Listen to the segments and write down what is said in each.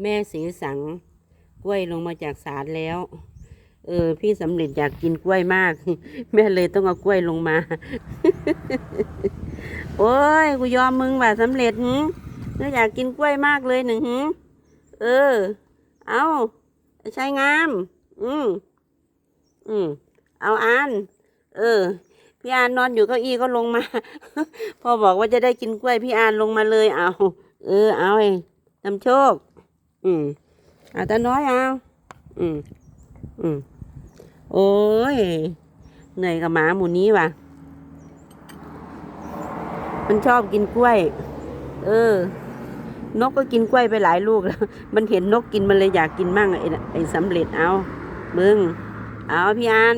แม่สีสังกล้วยลงมาจากศาลแล้ว เออ พี่สำเร็จอยากกินกล้วยมาก แม่เลยต้องเอากล้วยลงมา โอ้ยกูยอมมึงว่าสำเร็จหืออยากกินกล้วยมากเลยหนึ่งหึเออ เอาใช้งาม อืมอืมเอาอานเออ พี่อานนอนอยู่เก้าอี้ก็ลงมา พอบอกว่าจะได้กินกล้วยพี่อานลงมาเลย เอา เออ เอาไอ้นำโชค อืมอาตาน้อยเอาอืมอืมโอ้ยเหนื่อยกับหมาหมูนี้ว่ะ มันชอบกินกล้วย เออ นกก็กินกล้วยไปหลายลูกแล้ว มันเห็นนกกินมันเลยอยากกินมั่งไอ้ไอ้สำเร็จเอา มึง เอาพี่อาน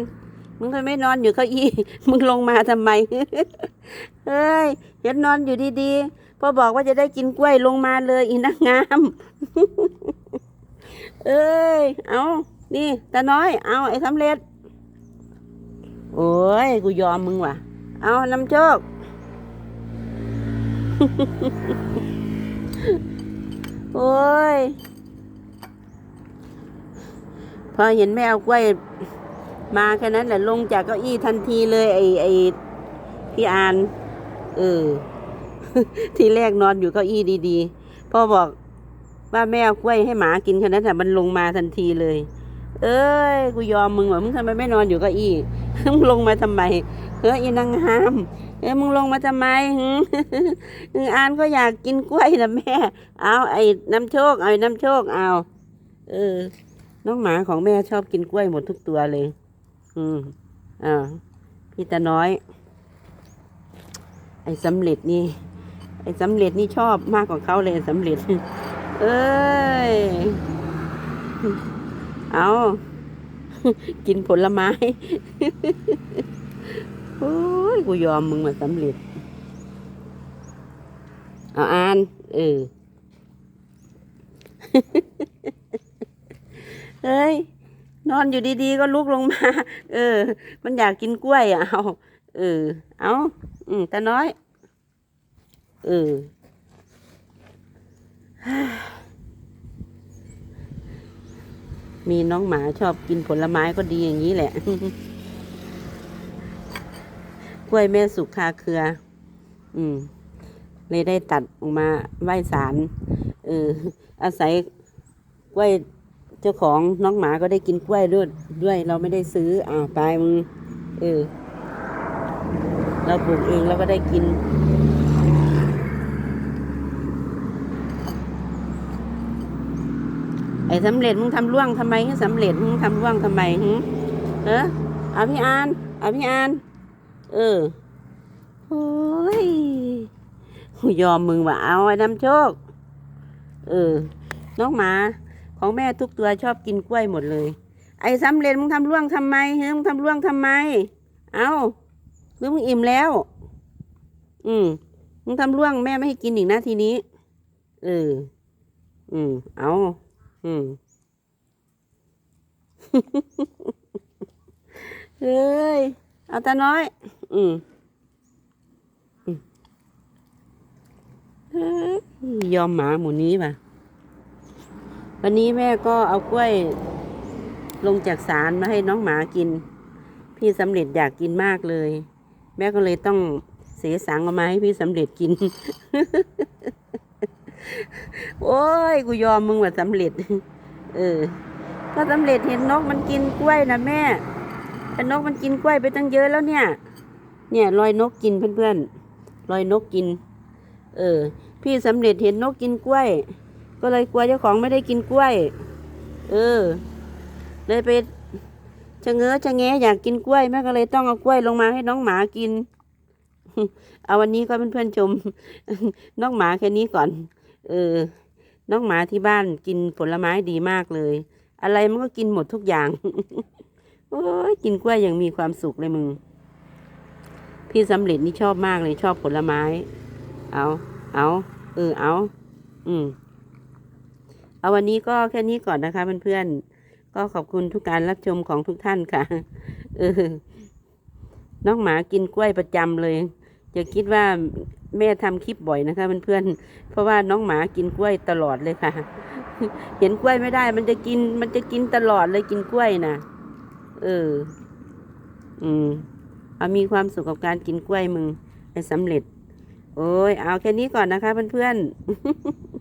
มึงทำไมไม่นอนอยู่เก้าอี้ มึงลงมาทำไม เฮ้ย เห็นนอนอยู่ดีๆ พอบอกว่าจะได้กินกล้วยลงมาเลยอีนักงาม เอ้ย เอานี่ตาน้อย เอาไอ้สำเร็จ โอ้ย กูยอมมึงว่ะ เอานำโชค โอ้ย พอเห็นแม่เอากล้วยมาแค่นั้นแหละลงจากเก้าอี้ทันทีเลย ไอ้ไอ้พี่อาน เออ ทีแรกนอนอยู่เก้าอี้ดีๆ พ่อบอกว่าแม่เอากล้วยให้หมากินแค่นั้นแต่มันลงมาทันทีเลย เอ้ย กูยอมมึงว่ะมึงทำไมไม่นอนอยู่เก้าอี้ มึงลงมาทำไม เฮ้ยอีนางงามเอ้ยมึงลงมาทำไมหึอานก็อยากกินกล้วยนะแม่ เอาไอ้น้ำโชค เอาไอ้น้ำโชค เอา เออ น้องหมาของแม่ชอบกินกล้วยหมดทุกตัวเลย อืมอ่าพี่ตาน้อย ไอ้สำเร็จนี่ ไอ้สำเร็จนี่ชอบมากกว่าเขาเลยสำเร็จ เอ้ย เอากินผลไม้ โอ้ย กูยอมมึงมาสำเร็จ เอาอ่าน เออ เฮ้ย นอนอยู่ดีๆ ก็ลุกลงมา เออ มันอยากกินกล้วยอะ เอา เออ เอา อืมตาน้อย เออมีน้องหมาชอบกินผลไม้ก็ดีอย่างนี้แหละ กล้วยแม่สุกคาเครือ อืม เลยได้ตัดออกมาไหว้สารเออ อาศัยกล้วยเจ้าของน้องหมาก็ได้กินกล้วยด้วยด้วย เราไม่ได้ซื้ออ่าตายมึง เออ เราปลูกเองเราก็ได้กิน อ้สำเร็จมึงทำร่วงทำไมให้สำเร็จมึงทำร่วงทำไมหึเออเอาพี่อานเอาพี่อานเออโอ้ยยอมมึงว่าเอาไอ้น้ำโชค เออ น้องหมา ของแม่ทุกตัวชอบกินกล้วยหมดเลย ไอ้สำเร็จมึงทำร่วงทำไมเฮ้ยมึงทำร่วงทำไม เอาหรือมึงอิ่มแล้ว อืมมึงทำร่วงแม่ไม่ให้กินอีกนะทีนี้ เออ อืม เอา อืมเฮ้ย เอาตาน้อยอืมอืมยอมหมาหมูนี้ป่ะ วันนี้แม่ก็เอากล้วย ลงจากศาลมาให้น้องหมากิน พี่สำเร็จอยากกินมากเลย แม่ก็เลยต้องเสียสังเอามาให้พี่สำเร็จกิน โอ้ย กูยอมมึงว่าสำเร็จ เออ ก็สำเร็จเห็นนกมันกินกล้วยนะแม่แต่นกมันกินกล้วยไปตั้งเยอะแล้วเนี่ย เนี่ยรอยนกกินเพื่อนๆรอยนกกิน เออ พี่สำเร็จเห็นนกกินกล้วย ก็เลยกลัวเจ้าของไม่ได้กินกล้วย เออ เลยไปชะเง้อชะแงะอยากกินกล้วยแม่ก็เลยต้องเอากล้วยลงมาให้น้องหมากิน เอาวันนี้ก็เพื่อนๆชม น้องหมาแค่นี้ก่อน เออน้องหมาที่บ้านกินผลไม้ดีมากเลย อะไรมันก็กินหมดทุกอย่าง โอ้ยกินกล้วยอย่างมีความสุขเลยมึง พี่สำเร็จนี่ชอบมากเลยชอบผลไม้ เอาเอาเออเอา อืม เอาวันนี้ก็แค่นี้ก่อนนะคะเพื่อนๆ ก็ขอบคุณทุกการรับชมของทุกท่านค่ะ เออ น้องหมากินกล้วยประจำเลย อย่าคิดว่าแม่ทำคลิปบ่อยนะคะเพื่อนๆเพราะว่าน้องหมากินกล้วยตลอดเลยค่ะ เห็นกล้วยไม่ได้ มันจะกิน มันจะกินตลอดเลยกินกล้วยนะเออ อืม เอามีความสุขกับการกินกล้วยมึงให้สำเร็จ โอ้ยเอาแค่นี้ก่อนนะคะเพื่อนๆ